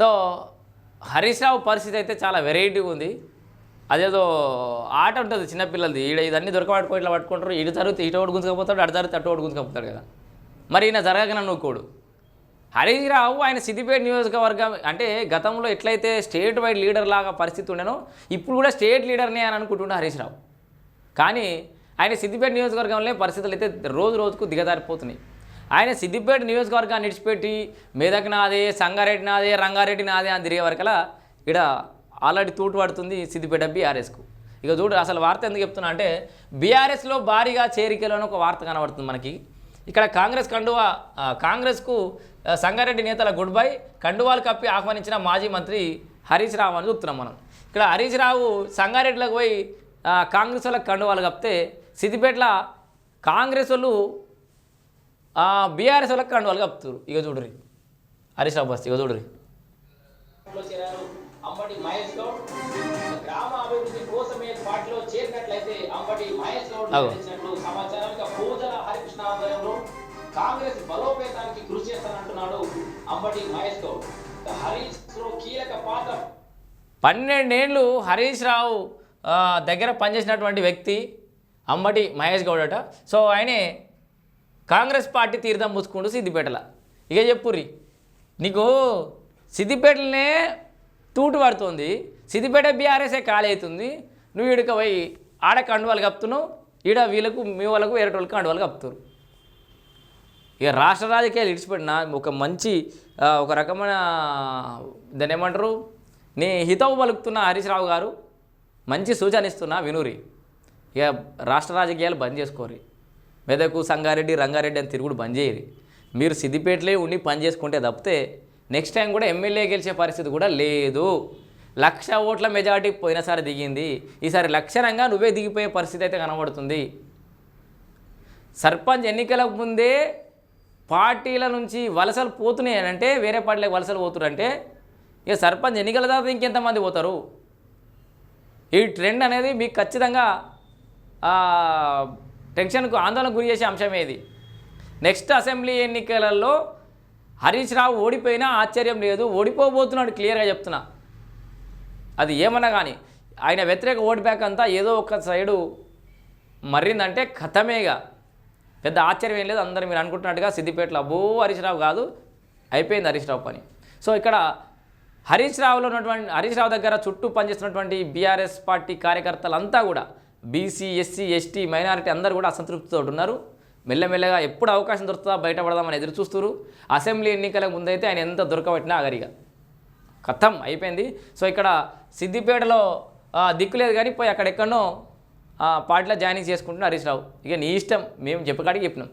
So Harish Rao పరిస్థితి అయితే చాలా వెరైటీగా ఉంది. అదేదో ఆట ఉంటుంది చిన్నపిల్లలది. ఈడ ఇదన్నీ దొరకబట్టుకో ఇట్లా పట్టుకుంటారు. ఇటు జరిగితే ఇటు ఒకటి గుంజుకపోతాడు అటు జరిగితే అటు ఒకటి గుంజుకపోతాడు కదా. మరి ఈయన జరగకనే నూకోడు హరీష్ రావు ఆయన సిద్దిపేట నియోజకవర్గం అంటే గతంలో ఎట్లయితే స్టేట్ వైడ్ లీడర్ లాగా పరిస్థితి ఉండేనో ఇప్పుడు కూడా స్టేట్ లీడర్నే అని అనుకుంటుండే హరీష్ రావు. కానీ ఆయన సిద్దిపేట నియోజకవర్గంలో పరిస్థితులు అయితే రోజు రోజుకు దిగజారిపోతున్నాయి. ఆయన సిద్దిపేట నియోజకవర్గాన్ని విడిచిపెట్టి మెదక్ నాదే సంగారెడ్డి నాదే రంగారెడ్డి నాదే అని తిరిగే వరకలా ఇక్కడ ఆల్రెడీ తూటు పడుతుంది సిద్దిపేట బీఆర్ఎస్కు. ఇక చూడు అసలు వార్త ఎందుకు చెప్తున్నా అంటే బీఆర్ఎస్లో భారీగా చేరికలు అని ఒక వార్త కనబడుతుంది మనకి. ఇక్కడ కాంగ్రెస్ కండువా కాంగ్రెస్కు సంగారెడ్డి నేతల గుడ్ బై కండువాలు కప్పి ఆహ్వానించిన మాజీ మంత్రి హరీష్ రావు అని చూస్తున్నాం మనం. ఇక్కడ హరీష్ రావు సంగారెడ్డిలోకి పోయి కాంగ్రెస్ వాళ్ళకి కండువాలు కప్పితే సిద్దిపేటలో కాంగ్రెస్ వాళ్ళు బీఆర్ఎస్ వాళ్ళకి కండువాలు కప్పుతారు. ఇక చూడరి హరీష్ రావు బస్ ఇక చూడరి లో చేరారు అంబటి మహేష్ గౌడ్ గ్రామ అభివృద్ధి కోసమే పార్టీలో చేరినట్లయితే అంబటి మహేష్ గౌడ్ అగో. నిర్ణయించినట్లు సమాచారం ఇక పూజల హరికృష్ణ ఆధ్వర్యంలో కాంగ్రెస్ బలోపేతానికి కృషి చేస్తానంటున్నాడు అంబటి మహేష్ గౌడ్. ఇక హరీష్లో కీలక పాత్ర. పన్నెండేళ్ళు హరీష్ రావు దగ్గర పనిచేసినటువంటి వ్యక్తి అంబటి మహేష్ గౌడ్ అట. సో ఆయనే కాంగ్రెస్ పార్టీ తీర్థం పుచ్చుకుంటూ సిద్దిపేటల. ఇక చెప్పుర్రి. నీకు సిద్దిపేటలనే తూటు పడుతుంది. సిద్దిపేట బీఆర్ఎస్ఏ ఖాళీ అవుతుంది. నువ్వు ఈడక పోయి ఆడ కండువాలు కప్పుతున్నావు. ఈడ వీళ్ళకు మీ వాళ్ళకు వేరే వాళ్ళకి కండువాలు కప్పుతారు. ఇక రాష్ట్ర రాజకీయాలు ఇడిచిపెట్టిన ఒక మంచి ఒక రకమైన దాన్ని ఏమంటారు? నీ హితవు పలుకుతున్న హరీష్ రావు గారు మంచి సూచన ఇస్తున్నా వినూరి. ఇక రాష్ట్ర రాజకీయాలు బంద్ చేసుకోరి మెదకు సంగారెడ్డి రంగారెడ్డి అని తిరుగుడు బంద్ చేయరు. మీరు సిద్దిపేటలే ఉండి పని చేసుకుంటే తప్పితే నెక్స్ట్ టైం కూడా ఎమ్మెల్యే గెలిచే పరిస్థితి కూడా లేదు. లక్ష ఓట్ల మెజారిటీ పోయినసారి దిగింది. ఈసారి లక్షణంగా నువ్వే దిగిపోయే పరిస్థితి అయితే కనబడుతుంది. సర్పంచ్ ఎన్నికలకు ముందే పార్టీల నుంచి వలసలు పోతున్నాయి అని అంటే వేరే పార్టీలకు వలసలు పోతున్నారంటే ఇక సర్పంచ్ ఎన్నికల తర్వాత ఇంకెంతమంది పోతారు? ఈ ట్రెండ్ అనేది మీకు ఖచ్చితంగా టెన్షన్కు ఆందోళనకు గురి చేసే అంశం ఏది? నెక్స్ట్ అసెంబ్లీ ఎన్నికలలో హరీష్ రావు ఓడిపోయినా ఆశ్చర్యం లేదు ఓడిపోబోతున్నాడు క్లియర్గా చెప్తున్నా. అది ఏమన్నా కానీ ఆయన వ్యతిరేక ఓటు బ్యాక్ అంతా ఏదో ఒక సైడు మర్రిందంటే కథమేగా. పెద్ద ఆశ్చర్యం ఏం లేదు అందరూ మీరు అనుకుంటున్నట్టుగా సిద్దిపేటలో అబ్బో హరీష్ రావు కాదు అయిపోయింది హరీష్ రావు పని. సో ఇక్కడ హరీష్ రావులో ఉన్నటువంటి హరీష్ రావు దగ్గర చుట్టూ పనిచేస్తున్నటువంటి బీఆర్ఎస్ పార్టీ కార్యకర్తలంతా కూడా బీసీ ఎస్సీ ఎస్టీ మైనారిటీ అందరూ కూడా అసంతృప్తితో ఉన్నారు మెల్లమెల్లగా ఎప్పుడు అవకాశం దొరుకుతుందా బయటపడదామని ఎదురు చూస్తున్నారు. అసెంబ్లీ ఎన్నికలకు ముందైతే ఆయన ఎంత దొరకబట్టినా అగరిగా కథం అయిపోయింది. సో ఇక్కడ సిద్దిపేటలో దిక్కు లేదు కానీ పోయి అక్కడెక్కడో పార్టీలో జాయినింగ్ చేసుకుంటున్నా హరీష్ రావు. ఇక నీ ఇష్టం మేము చెప్పకాడికి చెప్పినాం.